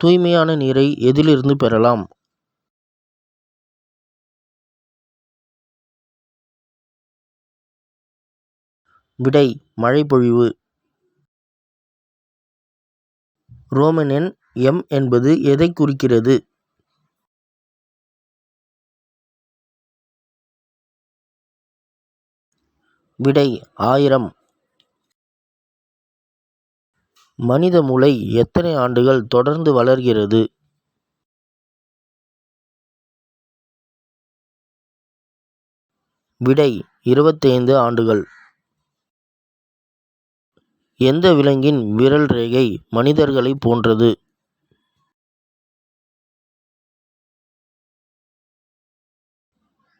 தூய்மையான நீரை எதிலிருந்து பெறலாம்? விடை மழைப்பொழிவு. ரோமன் எண் எம் என்பது எதைக் குறிக்கிறது? விடை ஆயிரம். மனித மூளை எத்தனை ஆண்டுகள் தொடர்ந்து வளர்கிறது? விடை இருபத்தைந்து ஆண்டுகள். எந்த விலங்கின் விரல் ரேகை மனிதர்களைப் போன்றது?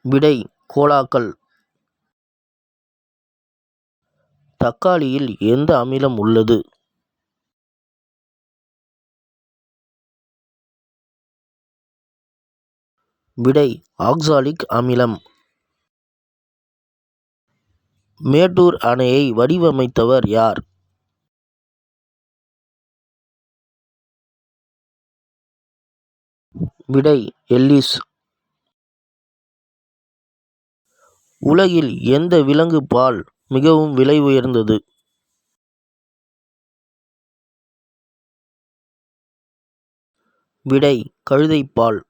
விடை கோலாக்கள் தக்காளியில் எந்த அமிலம் உள்ளது? விடை ஆக்சாலிக் அமிலம். மேட்டூர் அணையை வடிவமைத்தவர் யார்? விடை எல்லிஸ். உலகில் எந்த விலங்கு பால் மிகவும் விலை உயர்ந்தது? விடை கழுதைப்பால்